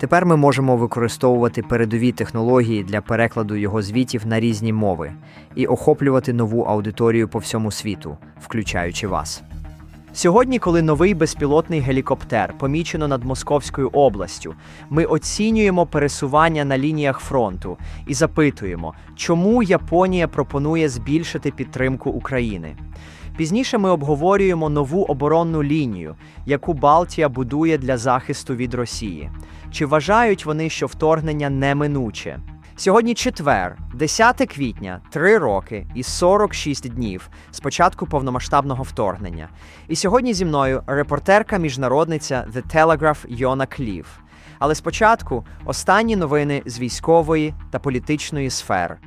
Тепер ми можемо використовувати передові технології для перекладу його звітів на різні мови і охоплювати нову аудиторію по всьому світу, включаючи вас. Сьогодні, коли новий безпілотний гелікоптер помічено над Московською областю, ми оцінюємо пересування на лініях фронту і запитуємо, чому Японія пропонує збільшити підтримку України. Пізніше ми обговорюємо нову оборонну лінію, яку Балтія будує для захисту від Росії. Чи вважають вони, що вторгнення неминуче? Сьогодні четвер, 10 квітня, 3 роки і 46 днів з початку повномасштабного вторгнення. І сьогодні зі мною репортерка міжнародниця The Telegraph Йона Клів. Але спочатку останні новини з військової та політичної сфер.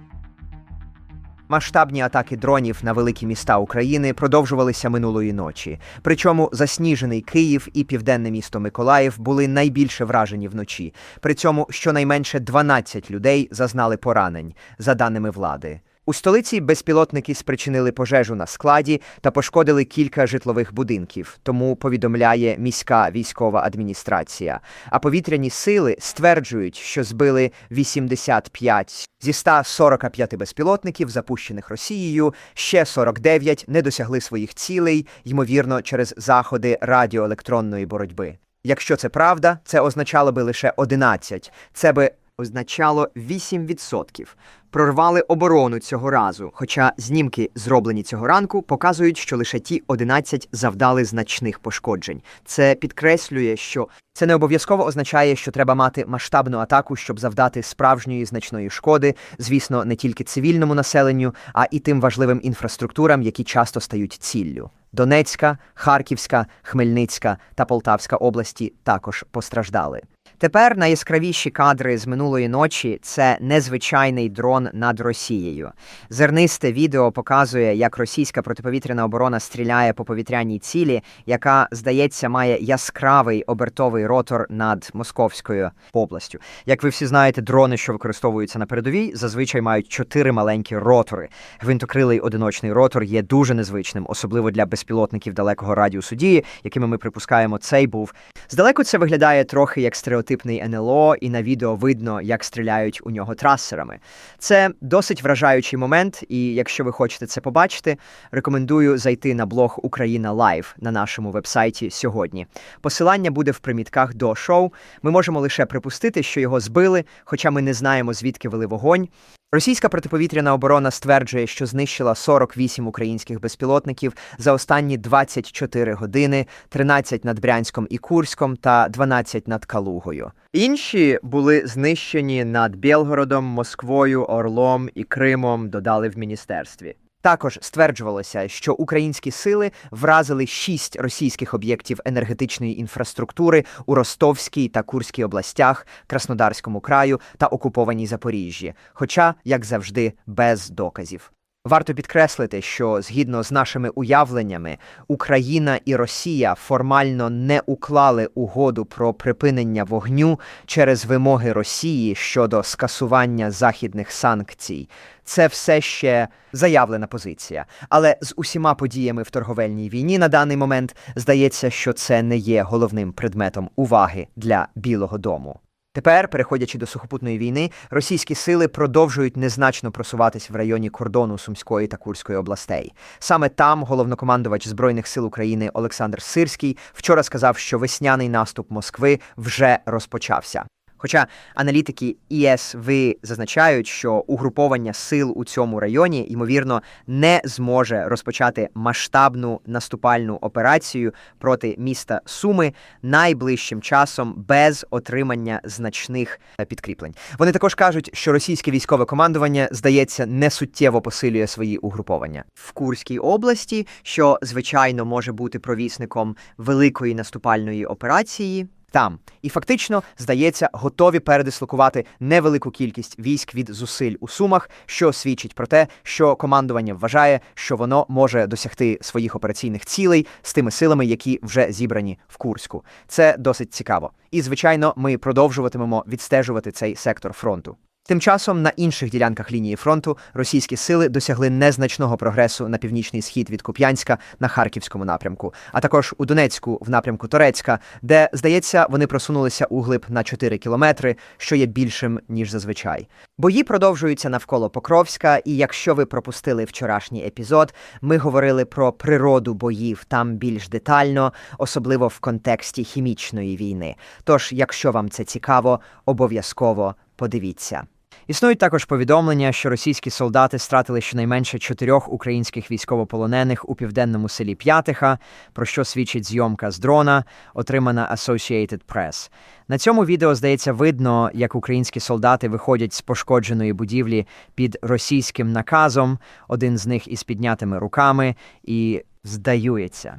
Масштабні атаки дронів на великі міста України продовжувалися минулої ночі. Причому засніжений Київ і південне місто Миколаїв були найбільше вражені вночі. При цьому щонайменше 12 людей зазнали поранень, за даними влади. У столиці безпілотники спричинили пожежу на складі та пошкодили кілька житлових будинків, тому повідомляє міська військова адміністрація. А повітряні сили стверджують, що збили 85 зі 145 безпілотників, запущених Росією. Ще 49 не досягли своїх цілей, ймовірно, через заходи радіоелектронної боротьби. Якщо це правда, це означало би лише 11. Це би означало 8%. Прорвали оборону цього разу, хоча знімки, зроблені цього ранку, показують, що лише ті 11 завдали значних пошкоджень. Це підкреслює, що це не обов'язково означає, що треба мати масштабну атаку, щоб завдати справжньої значної шкоди, звісно, не тільки цивільному населенню, а і тим важливим інфраструктурам, які часто стають ціллю. Донецька, Харківська, Хмельницька та Полтавська області також постраждали. Тепер найяскравіші кадри з минулої ночі це незвичайний дрон над Росією. Зернисте відео показує, як російська протиповітряна оборона стріляє по повітряній цілі, яка, здається, має яскравий обертовий ротор над Московською областю. Як ви всі знаєте, дрони, що використовуються на передовій, зазвичай мають чотири маленькі ротори. Гвинтокрилий одиночний ротор є дуже незвичним, особливо для безпілотників далекого радіусу дії, якими ми припускаємо, цей був. Здалеку це виглядає трохи як стереотипний НЛО, і на відео видно, як стріляють у нього трасерами. Це досить вражаючий момент, і якщо ви хочете це побачити, рекомендую зайти на блог Україна Лайв на нашому вебсайті сьогодні. Посилання буде в примітках до шоу. Ми можемо лише припустити, що його збили, хоча ми не знаємо, звідки вели вогонь. Російська протиповітряна оборона стверджує, що знищила 48 українських безпілотників за останні 24 години, 13 над Брянськом і Курськом та 12 над Калугою. Інші були знищені над Білгородом, Москвою, Орлом і Кримом, додали в міністерстві. Також стверджувалося, що українські сили вразили шість російських об'єктів енергетичної інфраструктури у Ростовській та Курській областях, Краснодарському краю та окупованій Запоріжжі, хоча, як завжди, без доказів. Варто підкреслити, що згідно з нашими уявленнями, Україна і Росія формально не уклали угоду про припинення вогню через вимоги Росії щодо скасування західних санкцій. Це все ще заявлена позиція. Але з усіма подіями в торговельній війні на даний момент здається, що це не є головним предметом уваги для Білого Дому. Тепер, переходячи до сухопутної війни, російські сили продовжують незначно просуватись в районі кордону Сумської та Курської областей. Саме там головнокомандувач Збройних сил України Олександр Сирський вчора сказав, що весняний наступ Москви вже розпочався. Хоча аналітики ІСВ зазначають, що угруповання сил у цьому районі ймовірно не зможе розпочати масштабну наступальну операцію проти міста Суми найближчим часом без отримання значних підкріплень. Вони також кажуть, що російське військове командування здається не суттєво посилює свої угруповання в Курській області, що звичайно може бути провісником великої наступальної операції. Там. І фактично, здається, готові передислокувати невелику кількість військ від зусиль у Сумах, що свідчить про те, що командування вважає, що воно може досягти своїх операційних цілей з тими силами, які вже зібрані в Курську. Це досить цікаво. І, звичайно, ми продовжуватимемо відстежувати цей сектор фронту. Тим часом на інших ділянках лінії фронту російські сили досягли незначного прогресу на північний схід від Куп'янська на Харківському напрямку, а також у Донецьку в напрямку Торецька, де, здається, вони просунулися углиб на 4 кілометри, що є більшим ніж зазвичай. Бої продовжуються навколо Покровська, і якщо ви пропустили вчорашній епізод, ми говорили про природу боїв там більш детально, особливо в контексті хімічної війни. Тож, якщо вам це цікаво, обов'язково подивіться. Існують також повідомлення, що російські солдати стратили щонайменше чотирьох українських військовополонених у південному селі П'ятиха, про що свідчить зйомка з дрона, отримана Associated Press. На цьому відео, здається, видно, як українські солдати виходять з пошкодженої будівлі під російським наказом, один з них із піднятими руками, і здаюється.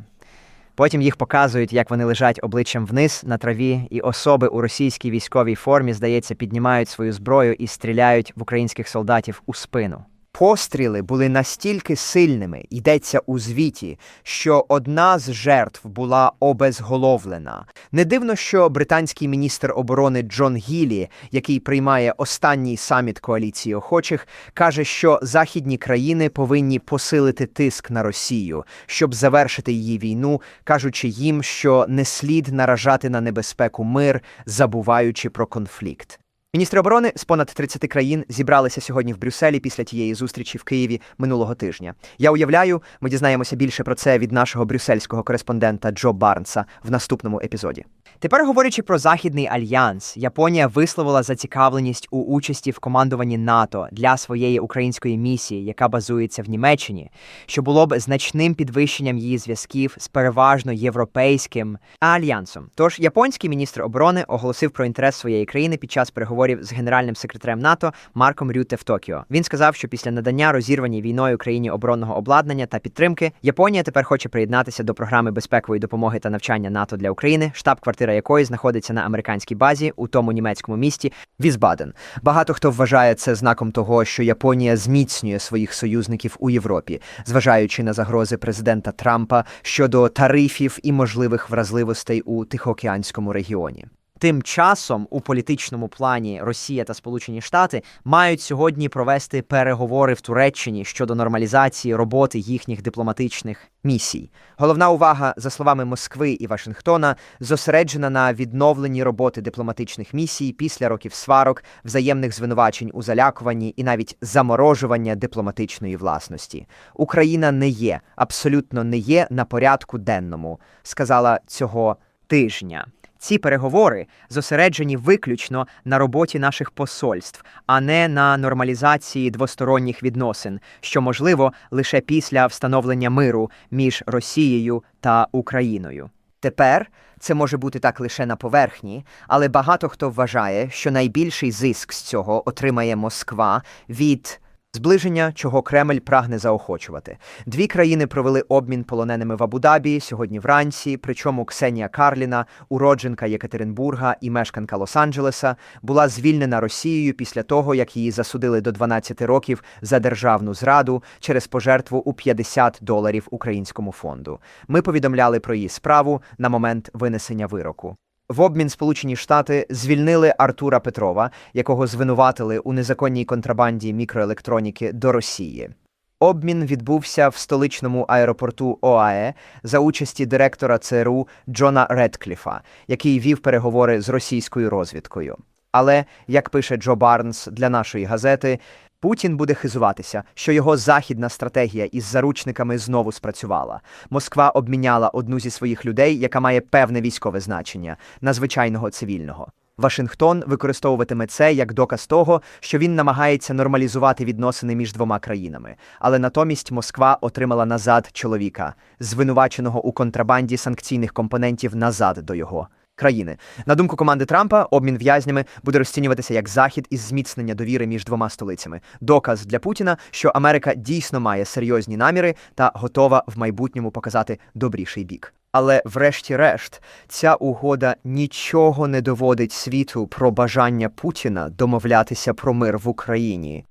Потім їх показують, як вони лежать обличчям вниз на траві, і особи у російській військовій формі, здається, піднімають свою зброю і стріляють в українських солдатів у спину. Постріли були настільки сильними, йдеться у звіті, що одна з жертв була обезголовлена. Не дивно, що британський міністр оборони Джон Гілі, який приймає останній саміт коаліції охочих, каже, що західні країни повинні посилити тиск на Росію, щоб завершити її війну, кажучи їм, що не слід наражати на небезпеку мир, забуваючи про конфлікт. Міністри оборони з понад 30 країн зібралися сьогодні в Брюсселі після тієї зустрічі в Києві минулого тижня. Я уявляю, ми дізнаємося більше про це від нашого брюссельського кореспондента Джо Барнса в наступному епізоді. Тепер говорячи про західний альянс, Японія висловила зацікавленість у участі в командуванні НАТО для своєї української місії, яка базується в Німеччині, що було б значним підвищенням її зв'язків з переважно європейським альянсом. Тож японський міністр оборони оголосив про інтерес своєї країни під час переговорів з генеральним секретарем НАТО Марком Рюте в Токіо. Він сказав, що після надання розірваній війною країні оборонного обладнання та підтримки Японія тепер хоче приєднатися до програми безпекової допомоги та навчання НАТО для України, штаб-квартира якої знаходиться на американській базі у тому німецькому місті Візбаден. Багато хто вважає це знаком того, що Японія зміцнює своїх союзників у Європі, зважаючи на загрози президента Трампа щодо тарифів і можливих вразливостей у Тихоокеанському регіоні. Тим часом у політичному плані Росія та Сполучені Штати мають сьогодні провести переговори в Туреччині щодо нормалізації роботи їхніх дипломатичних місій. Головна увага, за словами Москви і Вашингтона, зосереджена на відновленні роботи дипломатичних місій після років сварок, взаємних звинувачень у залякуванні і навіть заморожування дипломатичної власності. Україна не є, абсолютно не є на порядку денному, сказала цього тижня. Ці переговори зосереджені виключно на роботі наших посольств, а не на нормалізації двосторонніх відносин, що можливо лише після встановлення миру між Росією та Україною. Тепер це може бути так лише на поверхні, але багато хто вважає, що найбільший зиск з цього отримає Москва від Зближення, чого Кремль прагне заохочувати. Дві країни провели обмін полоненими в Абу-Дабі сьогодні вранці. Причому Ксенія Карліна, уродженка Єкатеринбурга і мешканка Лос-Анджелеса, була звільнена Росією після того, як її засудили до 12 років за державну зраду через пожертву у 50 доларів українському фонду. Ми повідомляли про її справу на момент винесення вироку. В обмін Сполучені Штати звільнили Артура Петрова, якого звинуватили у незаконній контрабанді мікроелектроніки до Росії. Обмін відбувся в столичному аеропорту ОАЕ за участі директора ЦРУ Джона Редкліфа, який вів переговори з російською розвідкою. Але, як пише Джо Барнс для нашої газети, Путін буде хизуватися, що його західна стратегія із заручниками знову спрацювала. Москва обміняла одну зі своїх людей, яка має певне військове значення, на звичайного цивільного. Вашингтон використовуватиме це як доказ того, що він намагається нормалізувати відносини між двома країнами, але натомість Москва отримала назад чоловіка, звинуваченого у контрабанді санкційних компонентів назад до його країни. На думку команди Трампа, обмін в'язнями буде розцінюватися як захід із зміцнення довіри між двома столицями. Доказ для Путіна, що Америка дійсно має серйозні наміри та готова в майбутньому показати добріший бік. Але, врешті-решт, ця угода нічого не доводить світу про бажання Путіна домовлятися про мир в Україні.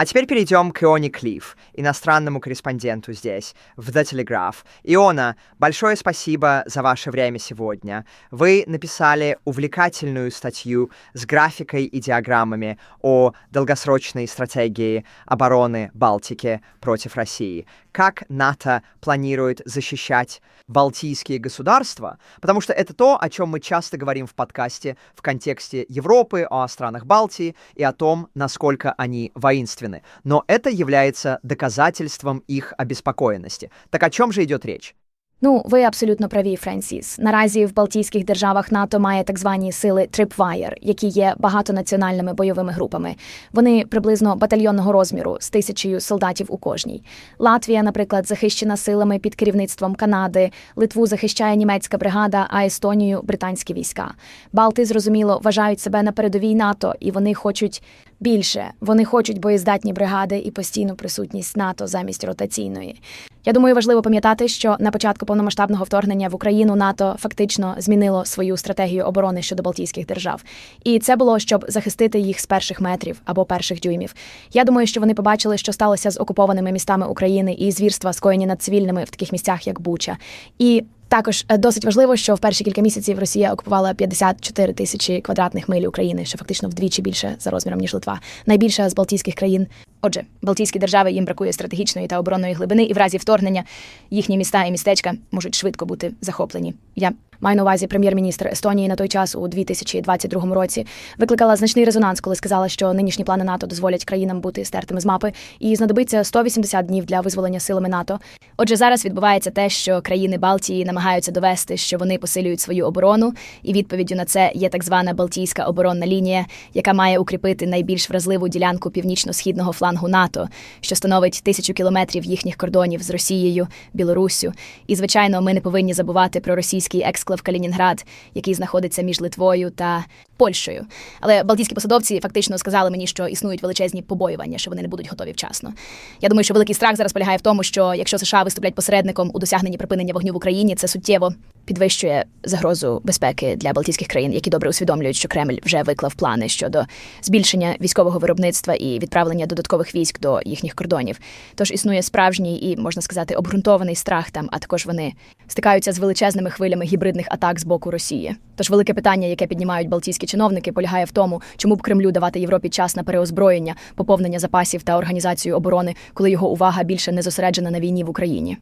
А теперь перейдем к Ионе Клифф, иностранному корреспонденту здесь, в The Telegraph. Иона, большое спасибо за ваше время сегодня. Вы написали увлекательную статью с графикой и диаграммами о долгосрочной стратегии обороны Балтики против России. Как НАТО планирует защищать балтийские государства? Потому что это то, о чем мы часто говорим в подкасте в контексте Европы, о странах Балтии и о том, насколько они воинственны. Но это является доказательством их обеспокоенности. Так о чем же идет речь? Ну, ви абсолютно праві, Френсіс. Наразі в Балтійських державах НАТО має так звані сили Tripwire, які є багатонаціональними бойовими групами. Вони приблизно батальйонного розміру з тисячею солдатів у кожній. Латвія, наприклад, захищена силами під керівництвом Канади, Литву захищає німецька бригада, а Естонію британські війська. Балти, зрозуміло, вважають себе на передовій НАТО, і вони хочуть більше. Вони хочуть боєздатні бригади і постійну присутність НАТО замість ротаційної. Я думаю, важливо пам'ятати, що на початку повномасштабного вторгнення в Україну НАТО фактично змінило свою стратегію оборони щодо Балтійських держав, і це було щоб захистити їх з перших метрів або перших дюймів. Я думаю, що вони побачили, що сталося з окупованими містами України і звірства, скоєні над цивільними в таких місцях, як Буча. І також е, досить важливо, що в перші кілька місяців Росія окупувала 54 тисячі квадратних миль України, що фактично вдвічі більше за розміром ніж Литва, найбільша з Балтійських країн. Отже, Балтійські держави їм бракує стратегічної та оборонної глибини, і в разі вторгнення їхні міста і містечка можуть швидко бути захоплені. Я маю на увазі прем'єр-міністр Естонії на той час у 2022 році викликала значний резонанс, коли сказала, що нинішні плани НАТО дозволять країнам бути стертими з мапи, і знадобиться 180 днів для визволення силами НАТО. Отже, зараз відбувається те, що країни Балтії намагаються довести, що вони посилюють свою оборону, і відповіддю на це є так звана Балтійська оборонна лінія, яка має укріпити найбільш вразливу ділянку північно-східного флангу НАТО, що становить тисячу кілометрів їхніх кордонів з Росією, Білоруссю. І звичайно, ми не повинні забувати про російський ексклав Калінінград, який знаходиться між Литвою та Польщею. Але балтійські посадовці фактично сказали мені, що існують величезні побоювання, що вони не будуть готові вчасно. Я думаю, що великий страх зараз полягає в тому, що якщо США виступлять посередником у досягненні припинення вогню в Україні, це суттєво підвищує загрозу безпеки для балтійських країн, які добре усвідомлюють, що Кремль вже виклав плани щодо збільшення військового виробництва і відправлення додаткових військ до їхніх кордонів. Тож існує справжній і можна сказати обґрунтований страх там, а також вони стикаються з величезними хвилями гібридних атак з боку Росії. Тож велике питання, яке піднімають балтійські чиновники, полягає в тому, чому б Кремлю давати Європі час на переозброєння, поповнення запасів та організацію оборони, коли його увага більше не зосереджена на війні в Україні.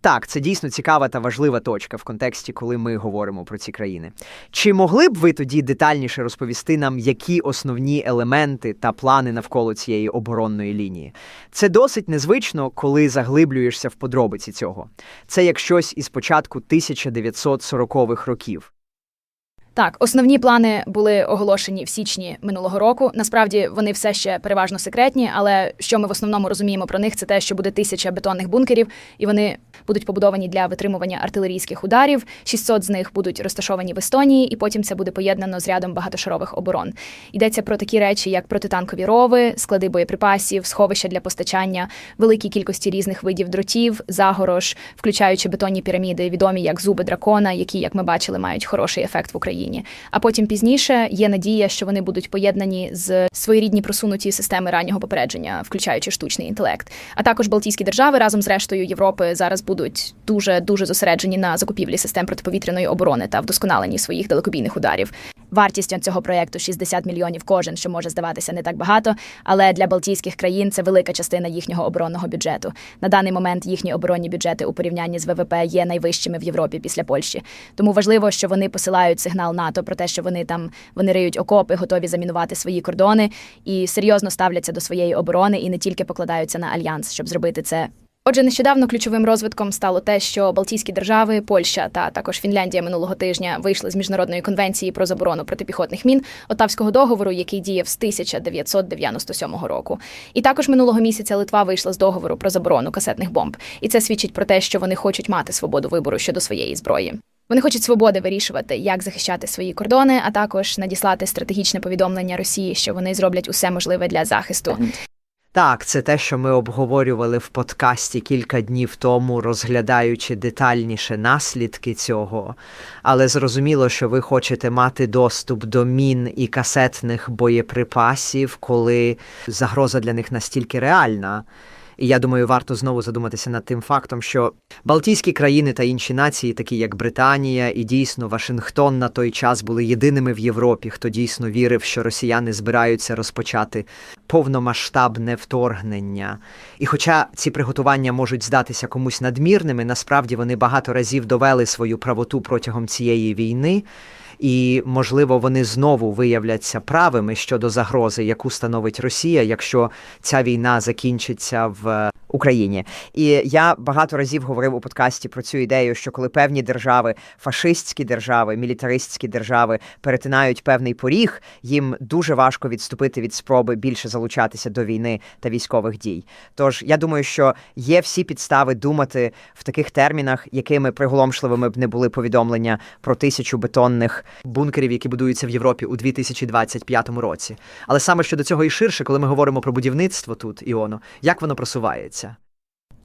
Так, це дійсно цікава та важлива точка в контексті, коли ми говоримо про ці країни. Чи могли б ви тоді детальніше розповісти нам, які основні елементи та плани навколо цієї оборонної лінії? Це досить незвично, коли заглиблюєшся в подробиці цього. Це як щось із початку 1940-х років. Так, основні плани були оголошені в січні минулого року. Насправді вони все ще переважно секретні, але що ми в основному розуміємо про них, це те, що буде тисяча бетонних бункерів, і вони будуть побудовані для витримування артилерійських ударів. 600 з них будуть розташовані в Естонії, і потім це буде поєднано з рядом багатошарових оборон. Йдеться про такі речі, як протитанкові рови, склади боєприпасів, сховища для постачання, великі кількості різних видів дротів, загорож, включаючи бетонні піраміди, відомі як зуби дракона, які, як ми бачили, мають хороший ефект в Україні. А потім пізніше є надія, що вони будуть поєднані з своєрідні просунуті системи раннього попередження, включаючи штучний інтелект. А також Балтійські держави разом з рештою Європи зараз будуть дуже дуже зосереджені на закупівлі систем протиповітряної оборони та вдосконаленні своїх далекобійних ударів. Вартість цього проєкту 60 мільйонів кожен, що може здаватися не так багато, але для Балтійських країн це велика частина їхнього оборонного бюджету. На даний момент їхні оборонні бюджети у порівнянні з ВВП є найвищими в Європі після Польщі. Тому важливо, що вони посилають сигнал НАТО про те, що вони там вони риють окопи, готові замінувати свої кордони і серйозно ставляться до своєї оборони і не тільки покладаються на альянс, щоб зробити це. Отже, нещодавно ключовим розвитком стало те, що Балтійські держави, Польща та також Фінляндія минулого тижня вийшли з міжнародної конвенції про заборону протипіхотних мін Отавського договору, який діяв з 1997 року. І також минулого місяця Литва вийшла з договору про заборону касетних бомб. І це свідчить про те, що вони хочуть мати свободу вибору щодо своєї зброї. Вони хочуть свободи вирішувати, як захищати свої кордони, а також надіслати стратегічне повідомлення Росії, що вони зроблять усе можливе для захисту. Так, це те, що ми обговорювали в подкасті кілька днів тому, розглядаючи детальніше наслідки цього. Але зрозуміло, що ви хочете мати доступ до мін і касетних боєприпасів, коли загроза для них настільки реальна. І я думаю, варто знову задуматися над тим фактом, що Балтійські країни та інші нації, такі як Британія і дійсно Вашингтон на той час були єдиними в Європі, хто дійсно вірив, що росіяни збираються розпочати повномасштабне вторгнення. І хоча ці приготування можуть здатися комусь надмірними, насправді вони багато разів довели свою правоту протягом цієї війни. І, можливо, вони знову виявляться правими щодо загрози, яку становить Росія, якщо ця війна закінчиться в Україні. І я багато разів говорив у подкасті про цю ідею, що коли певні держави, фашистські держави, мілітаристські держави перетинають певний поріг, їм дуже важко відступити від спроби більше залучатися до війни та військових дій. Тож я думаю, що є всі підстави думати в таких термінах, якими приголомшливими б не були повідомлення про тисячу бетонних бункерів, які будуються в Європі у 2025 році. Але саме щодо цього і ширше, коли ми говоримо про будівництво тут, Іоно, як воно просувається?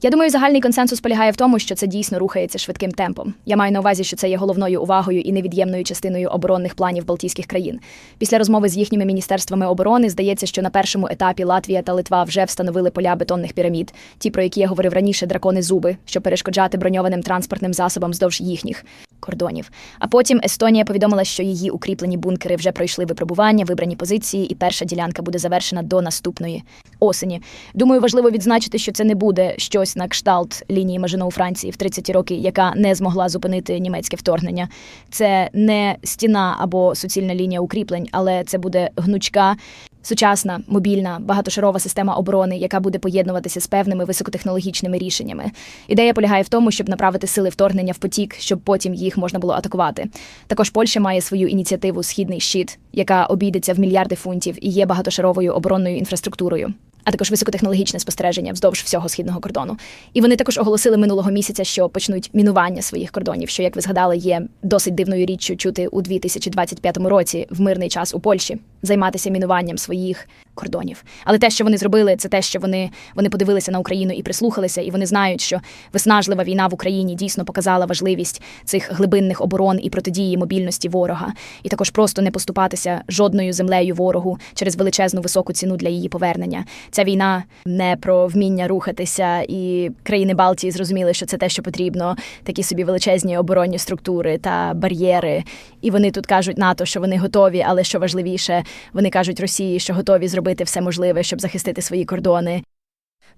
Я думаю, загальний консенсус полягає в тому, що це дійсно рухається швидким темпом. Я маю на увазі, що це є головною увагою і невід'ємною частиною оборонних планів Балтійських країн. Після розмови з їхніми міністерствами оборони здається, що на першому етапі Латвія та Литва вже встановили поля бетонних пірамід, ті, про які я говорив раніше, дракони зуби, щоб перешкоджати броньованим транспортним засобам вздовж їхніх кордонів. А потім Естонія повідомила, що її укріплені бункери вже пройшли випробування, вибрані позиції, і перша ділянка буде завершена до наступної осені. Думаю, важливо відзначити, що це не буде щось на кшталт лінії Мажино у Франції в 30 роки, яка не змогла зупинити німецьке вторгнення. Це не стіна або суцільна лінія укріплень, але це буде гнучка. Сучасна, мобільна, багатошарова система оборони, яка буде поєднуватися з певними високотехнологічними рішеннями. Ідея полягає в тому, щоб направити сили вторгнення в потік, щоб потім їх можна було атакувати. Також Польща має свою ініціативу Східний щит, яка обійдеться в мільярди фунтів і є багатошаровою оборонною інфраструктурою. А також високотехнологічне спостереження вздовж всього східного кордону. І вони також оголосили минулого місяця, що почнуть мінування своїх кордонів, що, як ви згадали, є досить дивною річчю чути у 2025 році в мирний час у Польщі займатися мінуванням своїх кордонів. Але те, що вони зробили, це те, що вони, вони подивилися на Україну і прислухалися, і вони знають, що виснажлива війна в Україні дійсно показала важливість цих глибинних оборон і протидії мобільності ворога, і також просто не поступатися жодною землею ворогу через величезну високу ціну для її повернення. Ця війна не про вміння рухатися, і країни Балтії зрозуміли, що це те, що потрібно, такі собі величезні оборонні структури та бар'єри. І вони тут кажуть НАТО, що вони готові, але що важливіше, вони кажуть Росії, що готові зробити все можливе, щоб захистити свої кордони.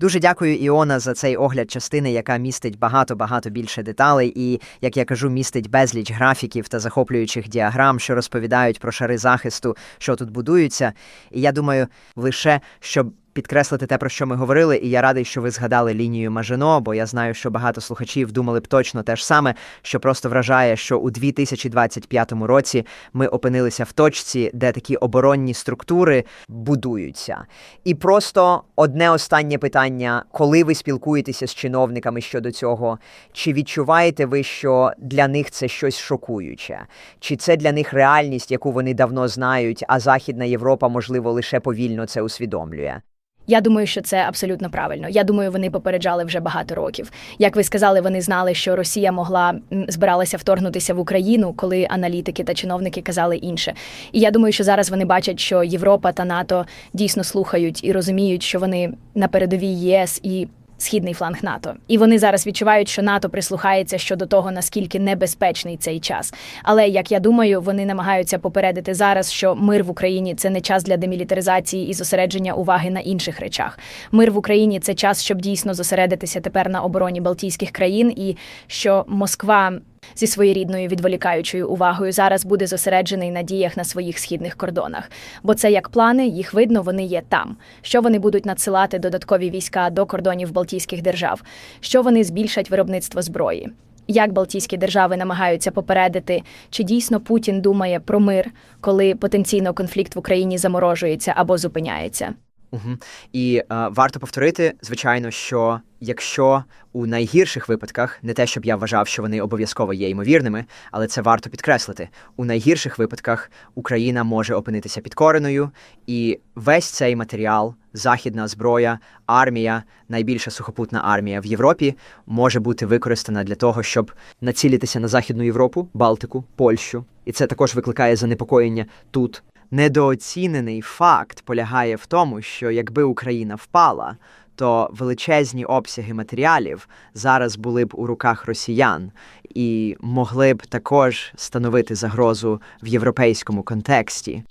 Дуже дякую, Іона, за цей огляд частини, яка містить багато-багато більше деталей, і, як я кажу, містить безліч графіків та захоплюючих діаграм, що розповідають про шари захисту, що тут будуються. І я думаю, лише щоб. Підкреслити те, про що ми говорили, і я радий, що ви згадали лінію Мажино, бо я знаю, що багато слухачів думали б точно те ж саме, що просто вражає, що у 2025 році ми опинилися в точці, де такі оборонні структури будуються. І просто одне останнє питання: коли ви спілкуєтеся з чиновниками щодо цього, чи відчуваєте ви, що для них це щось шокуюче? Чи це для них реальність, яку вони давно знають, а Західна Європа, можливо, лише повільно це усвідомлює? Я думаю, що це абсолютно правильно. Я думаю, вони попереджали вже багато років. Як ви сказали, вони знали, що Росія могла збиралася вторгнутися в Україну, коли аналітики та чиновники казали інше. І я думаю, що зараз вони бачать, що Європа та НАТО дійсно слухають і розуміють, що вони на передовій ЄС і. Східний фланг НАТО, і вони зараз відчувають, що НАТО прислухається щодо того, наскільки небезпечний цей час. Але як я думаю, вони намагаються попередити зараз, що мир в Україні це не час для демілітаризації і зосередження уваги на інших речах. Мир в Україні це час, щоб дійсно зосередитися тепер на обороні Балтійських країн, і що Москва. Зі своєрідною відволікаючою увагою зараз буде зосереджений на діях на своїх східних кордонах, бо це як плани, їх видно, вони є там. Що вони будуть надсилати додаткові війська до кордонів Балтійських держав, що вони збільшать виробництво зброї. Як Балтійські держави намагаються попередити, чи дійсно Путін думає про мир, коли потенційно конфлікт в Україні заморожується або зупиняється? Угу. І е, варто повторити, звичайно, що якщо у найгірших випадках, не те, щоб я вважав, що вони обов'язково є ймовірними, але це варто підкреслити. У найгірших випадках Україна може опинитися підкореною, і весь цей матеріал, західна зброя, армія, найбільша сухопутна армія в Європі, може бути використана для того, щоб націлитися на Західну Європу, Балтику, Польщу. І це також викликає занепокоєння тут. Недооцінений факт полягає в тому, що якби Україна впала, то величезні обсяги матеріалів зараз були б у руках росіян і могли б також становити загрозу в європейському контексті.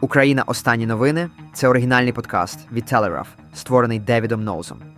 Україна Останні новини це оригінальний подкаст від Telegraph, створений Девідом Ноузом.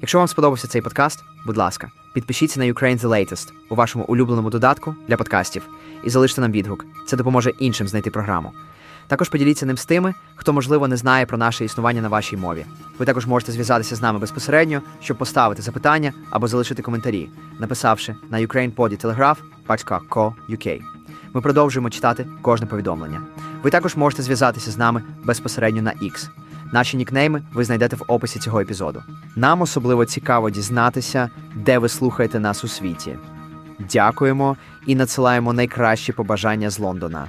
Якщо вам сподобався цей подкаст, будь ласка, підпишіться на Ukraine The Latest у вашому улюбленому додатку для подкастів і залиште нам відгук. Це допоможе іншим знайти програму. Також поділіться ним з тими, хто, можливо, не знає про наше існування на вашій мові. Ви також можете зв'язатися з нами безпосередньо, щоб поставити запитання або залишити коментарі, написавши на ukrainepodtelegraph.co.uk. Ми продовжуємо читати кожне повідомлення. Ви також можете зв'язатися з нами безпосередньо на X. Наші нікнейми ви знайдете в описі цього епізоду. Нам особливо цікаво дізнатися, де ви слухаєте нас у світі. Дякуємо і надсилаємо найкращі побажання з Лондона.